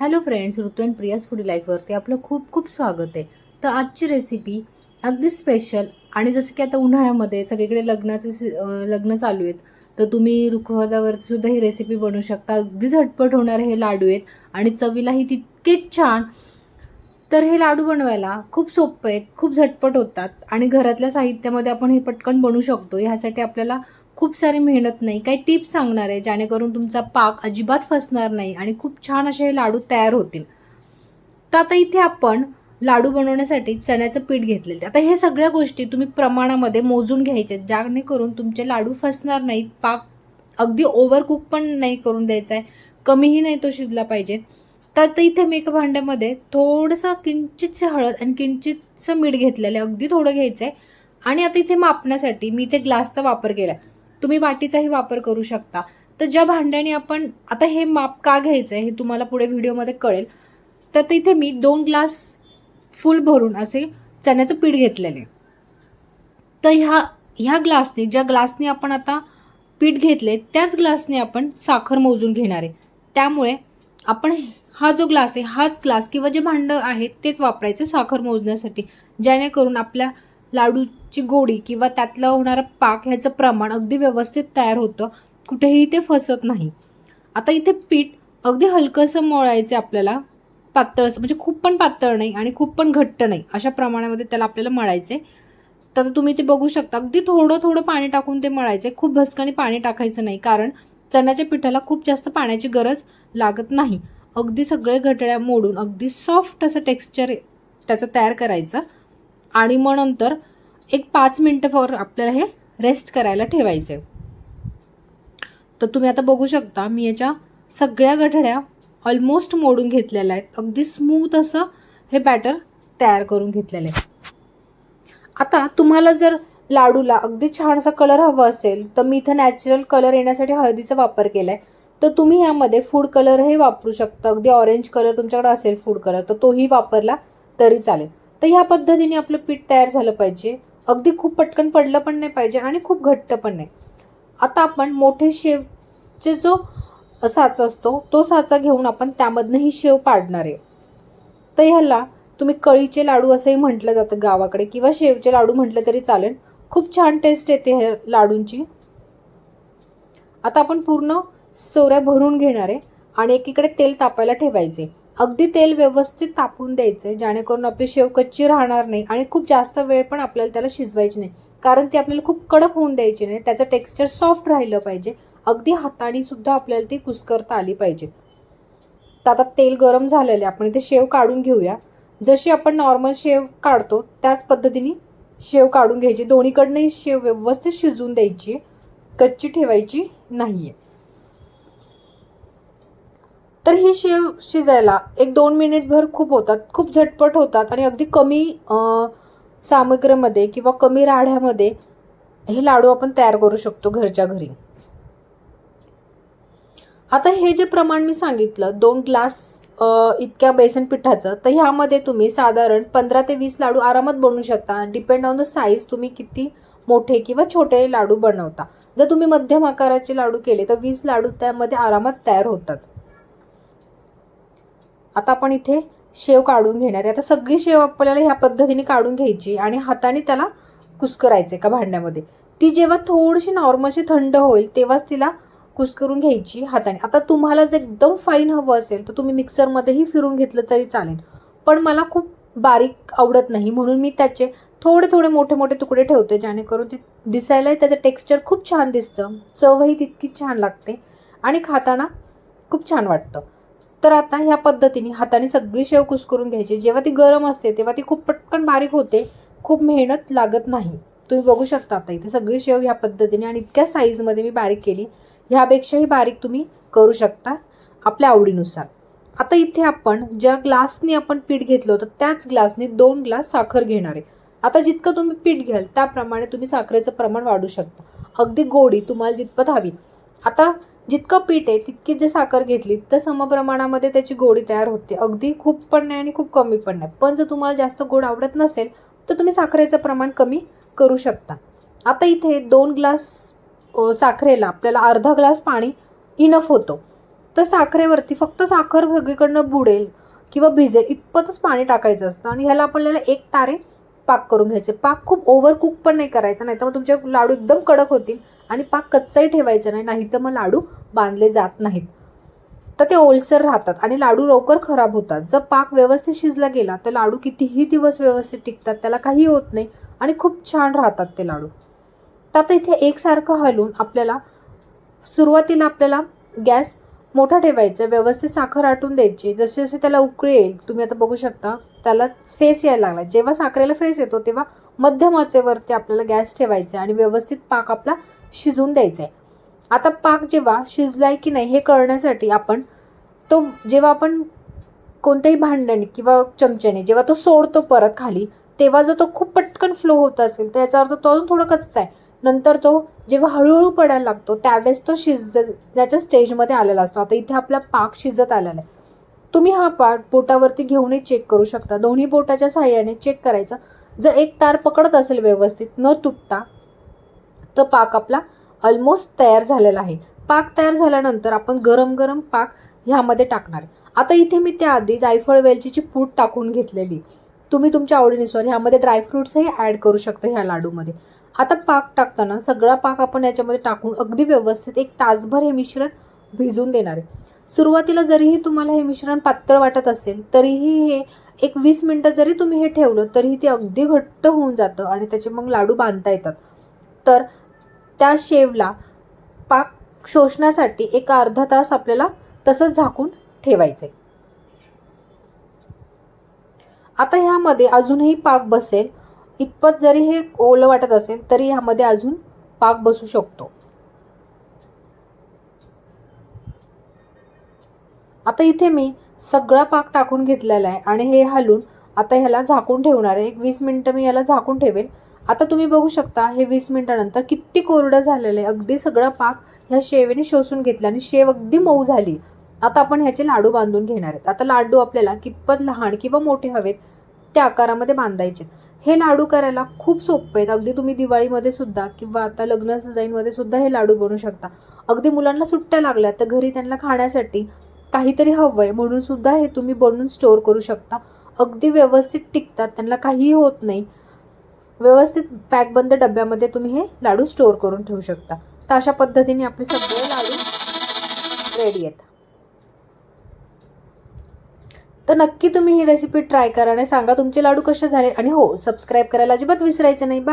Hello friends Ritu and Priya's food लाईफवरती आपलं खूप खूप स्वागत आहे. तर आजची रेसिपी अगदी स्पेशल आणि जसं की आता उन्हाळ्यामध्ये सगळीकडे लग्नाचे लग्न चालू आहेत तर तुम्ही रुखवादावरती सुद्धा ही रेसिपी बनवू शकता. अगदी झटपट होणारे हे लाडू आहेत आणि चवीलाही तितकेच छान. तर हे लाडू बनवायला खूप सोपं आहेत खूप झटपट होतात आणि घरातल्या साहित्यामध्ये आपण हे पटकन बनवू शकतो. ह्यासाठी आपल्याला खूप सारी मेहनत नाही काही टिप्स सांगणार आहे जेणेकरून तुमचा पाक अजिबात फसणार नाही आणि खूप छान असे हे लाडू तयार होतील. तर आता इथे आपण लाडू बनवण्यासाठी चण्याचं पीठ घेतलेलं आता हे सगळ्या गोष्टी तुम्ही प्रमाणामध्ये मोजून घ्यायचे जेणेकरून तुमचे लाडू फसणार नाहीत पाक अगदी ओव्हरकुक पण नाही करून द्यायचा आहे कमीही नाही तो शिजला पाहिजे. तर इथे मी एका भांड्यामध्ये थोडंसं किंचितसे हळद आणि किंचितसं मीठ घेतलेलं आहे अगदी थोडं घ्यायचं आहे आणि आता इथे मापण्यासाठी मी इथे ग्लासचा वापर केला आहे तुम्ही वाटीचाही वापर करू शकता. तर ज्या भांड्याने आपण आता हे माप का घ्यायचं आहे हे तुम्हाला पुढे व्हिडिओमध्ये कळेल. तर तिथे मी दोन ग्लास फुल भरून असे चण्याचं पीठ घेतलेले. तर ह्या ह्या ग्लासने ज्या ग्लासने आपण आता पीठ घेतले त्याच ग्लासने आपण साखर मोजून घेणार आहे. त्यामुळे आपण हा जो ग्लास आहे हाच ग्लास किंवा जे भांडं आहे तेच वापरायचं साखर मोजण्यासाठी. जेणेकरून आपल्या लाडूची गोडी किंवा त्यातलं होणारं पाक ह्याचं प्रमाण अगदी व्यवस्थित तयार होतं. कुठेही ते फसत नाही. आता इथे पीठ अगदी हलकंसं मळायचं आपल्याला. पातळ म्हणजे खूप पण पातळ नाही आणि खूप पण घट्ट नाही. अशा प्रमाणामध्ये त्याला आपल्याला मळायचं आहे तर तुम्ही ते बघू शकता. अगदी थोडं थोडं पाणी टाकून ते मळायचं आहे खूप भसकाने पाणी टाकायचं नाही कारण चण्याच्या पिठाला खूप जास्त पाण्याची गरज लागत नाही. अगदी सगळे घटळ्या मोडून अगदी सॉफ्ट असं टेक्स्चर त्याचं तयार करायचं. आणि मग नंतर एक पाच मिनटं फॉर आपल्याला हे रेस्ट करायला ठेवायचं आहे तर तुम्ही आता बघू शकता मी याच्या सगळ्या गठड्या ऑलमोस्ट मोडून घेतलेल्या आहेत. अगदी स्मूथ असं हे बॅटर तयार करून घेतलेलं आहे आता तुम्हाला जर लाडूला अगदी छान असा कलर हवा असेल तर मी इथं नॅचरल कलर येण्यासाठी हळदीचा वापर केला आहे तर तुम्ही यामध्ये फूड कलरही वापरू शकता. अगदी ऑरेंज कलर तुमच्याकडे असेल फूड कलर तर तोही वापरला तरी चालेल. तर ह्या पद्धतीने आपलं पीठ तयार झालं पाहिजे. अगदी खूप पटकन पडलं पण नाही पाहिजे आणि खूप घट्ट पण नाही. आता आपण मोठे शेवचे जो साचा असतो तो साचा घेऊन आपण त्यामधनं ही शेव पाडणार आहे. तर ह्याला तुम्ही कळीचे लाडू असंही म्हटलं जातं गावाकडे किंवा शेवचे लाडू म्हटलं तरी चालेल. खूप छान टेस्ट येते हे लाडूंची. आता आपण पूर्ण सोऱ्या भरून घेणार आहे आणि एकीकडे तेल तापायला ठेवायचे अगदी तेल व्यवस्थित तापून द्यायचे जेणेकरून आपली शेव कच्ची राहणार नाही आणि खूप जास्त वेळ पण आपल्याला त्याला शिजवायची नाही. कारण ती आपल्याला खूप कडक होऊन द्यायची नाही त्याचं टेक्स्चर सॉफ्ट राहिलं पाहिजे. अगदी हाताने सुद्धा आपल्याला ती कुस्करता आली पाहिजे. तर आता तेल गरम झालेलं आहे आपण इथे शेव काढून घेऊया. जशी आपण नॉर्मल शेव काढतो त्याच पद्धतीने शेव काढून घ्यायची. दोन्हीकडनंही शेव व्यवस्थित शिजवून द्यायची. कच्ची ठेवायची नाही आहे तर ही शेव शिजायला एक दोन मिनिटभर खूप होतात खूप झटपट होतात आणि अगदी कमी सामग्रीमध्ये किंवा कमी राढ्यामध्ये हे लाडू आपण तयार करू शकतो घरच्या घरी. आता हे जे प्रमाण मी सांगितलं दोन ग्लास इतक्या बेसन पिठाचं तर ह्यामध्ये तुम्ही साधारण पंधरा ते वीस लाडू आरामात बनवू शकता. डिपेंड ऑन द साईज तुम्ही किती मोठे किंवा छोटे लाडू बनवता. जर तुम्ही मध्यम आकाराचे लाडू केले तर वीस लाडू त्यामध्ये आरामात तयार होतात. आता आपण इथे शेव काढून घेणार आहे. आता सगळी शेव आपल्याला ह्या पद्धतीने काढून घ्यायची आणि हाताने त्याला कुस्करायचे का भांड्यामध्ये. ती जेव्हा थोडीशी नॉर्मलशी थंड होईल तेव्हाच तिला कुस्करून घ्यायची हाताने. आता तुम्हाला जर एकदम फाईन हवं असेल तर तुम्ही मिक्सरमध्येही फिरून घेतलं तरी चालेल. पण मला खूप बारीक आवडत नाही म्हणून मी त्याचे थोडे थोडे मोठे मोठे तुकडे ठेवते जेणेकरून ते दिसायलाही त्याचं टेक्स्चर खूप छान दिसतं. चवही तितकी छान लागते आणि खाताना खूप छान वाटतं. तर आता ह्या पद्धतीने हाताने सगळी शेव कुस्करून घ्यायची. जेव्हा ती गरम असते तेव्हा ती खूप पटकन बारीक होते खूप मेहनत लागत नाही. तुम्ही बघू शकता आता इथे सगळी शेव ह्या पद्धतीने आणि इतक्या साईजमध्ये मी बारीक केली. ह्यापेक्षाही बारीक तुम्ही करू शकता आपल्या आवडीनुसार. आता इथे आपण ज्या ग्लासने आपण पीठ घेतलं होतं त्याच ग्लासने दोन ग्लास साखर घेणार आहे. आता जितकं तुम्ही पीठ घ्याल त्याप्रमाणे तुम्ही साखरेचं प्रमाण वाढू शकता. अगदी गोडी तुम्हाला जितपत हवी. आता जितकं पीठ आहे तितकी जे साखर घेतली तर समप्रमाणामध्ये त्याची गोडी तयार होते. अगदी खूप पण नाही आणि खूप कमी पण नाही. पण जर तुम्हाला जास्त गोड आवडत नसेल तर तुम्ही साखरेचं प्रमाण कमी करू शकता. आता इथे दोन ग्लास साखरेला आपल्याला अर्धा ग्लास पाणी इनफ होतो. तर साखरेवरती फक्त साखर सगळीकडनं बुडेल किंवा भिजेल इतपतच पाणी टाकायचं असतं आणि ह्याला आपल्याला एक तारे पाक करून घ्यायचे. पाक खूप ओव्हर कुक पण नाही करायचा नाही तर मग तुमचे लाडू एकदम कडक होतील आणि पाक कच्चाही ठेवायचा नाही नाही तर मग लाडू बांधले जात नाहीत. तर ते ओलसर राहतात आणि लाडू लवकर खराब होतात. जर पाक व्यवस्थित शिजला गेला तर लाडू कितीही दिवस व्यवस्थित टिकतात त्याला काही होत नाही आणि खूप छान राहतात ते लाडू. तर आता इथे एकसारखं हलवून आपल्याला सुरुवातीला आपल्याला गॅस मोठा ठेवायचा व्यवस्थित साखर आटून द्यायची. जसे जसे त्याला उकळी येईल तुम्ही आता बघू शकता त्याला फेस यायला लागला. जेव्हा साखरेला फेस येतो तेव्हा मध्यम आचेवरती आपल्याला गॅस ठेवायचा आहे आणि व्यवस्थित पाक आपला शिजून द्यायचा आहे. आता पाक जेव्हा शिजलाय की नाही हे कळण्यासाठी आपण तो जेव्हा आपण कोणत्याही भांड्याने किंवा चमच्याने जेव्हा तो सोडतो परत खाली तेव्हा जर तो खूप पटकन फ्लो होत असेल तर याचा अर्थ तो अजून थोडा कच्चा आहे. नंतर तो जेव्हा हळूहळू पडायला लागतो त्यावेळेस तो शिजण्याच्या स्टेजमध्ये आलेला असतो. आता इथे आपला पाक शिजत आलेला आहे. तुम्ही हा पाक बोटावरती घेऊनही चेक करू शकता. दोन्ही बोटाच्या साह्याने चेक करायचं. जर एक तार पकडत असेल व्यवस्थित न तुटता तर पाक आपला ऑलमोस्ट तयार झालेला आहे. पाक तयार झाल्यानंतर आपण गरम गरम पाक ह्यामध्ये टाकणार आहे. आता इथे मी त्याआधी जायफळ वेलचीची पूड टाकून घेतलेली तुम्ही तुमच्या आवडीनुसार ह्यामध्ये ड्रायफ्रुट्सही ॲड करू शकता ह्या लाडूमध्ये. आता पाक टाकताना सगळा पाक आपण याच्यामध्ये टाकून अगदी व्यवस्थित एक तासभर हे मिश्रण भिजून देणार आहे. सुरुवातीला जरीही तुम्हाला हे मिश्रण पातळ वाटत असेल तरीही हे एक वीस मिनटं जरी तुम्ही हे ठेवलं तरीही ते अगदी घट्ट होऊन जातं आणि त्याचे मग लाडू बांधता येतात. तर त्या शेवला पाक शोषण्यासाठी एक अर्धा तास आपल्याला तसंच झाकून ठेवायचं. आहे आता ह्यामध्ये अजूनही पाक बसेल. इतपत जरी हे ओलं वाटत असेल तरी ह्यामध्ये अजून पाक बसू शकतो. आता इथे मी सगळा पाक टाकून घेतलेला आहे आणि हे हलून आता ह्याला झाकून ठेवणार आहे. एक वीस मिनटं मी याला झाकून ठेवेल. आता तुम्ही बघू शकता हे वीस मिनटानंतर किती कोरडं झालेलं आहे. अगदी सगळा पाक ह्या शेवेने शोषून घेतला आणि शेव अगदी मऊ झाली. आता आपण ह्याचे लाडू बांधून घेणार आहेत. आता लाडू आपल्याला कितपत लहान किंवा मोठे हवेत त्या आकारामध्ये बांधायचे हे लाडू करायला खूप सोपे आहेत. अगदी तुम्ही दिवाळीमध्ये सुद्धा किंवा आता लग्न सजाईनमध्ये सुद्धा हे लाडू बनवू शकता. अगदी मुलांना सुट्ट्या लागल्या तर घरी त्यांना खाण्यासाठी काहीतरी हवं आहे म्हणून सुद्धा हे तुम्ही बनवून स्टोअर करू शकता. अगदी व्यवस्थित टिकतात. त्यांना काहीही होत नाही. व्यवस्थित पॅकबंद डब्यामध्ये तुम्ही हे लाडू स्टोअर करून ठेवू शकता. तर अशा पद्धतीने आपले सगळे लाडू रेडी आहेत. तर नक्की तुम्ही ही रेसिपी ट्राय करा आणि सांगा तुमचे लाडू कसे झाले. आणि हो सबस्क्राईब करायला अजिबात विसरायचं नाही. बा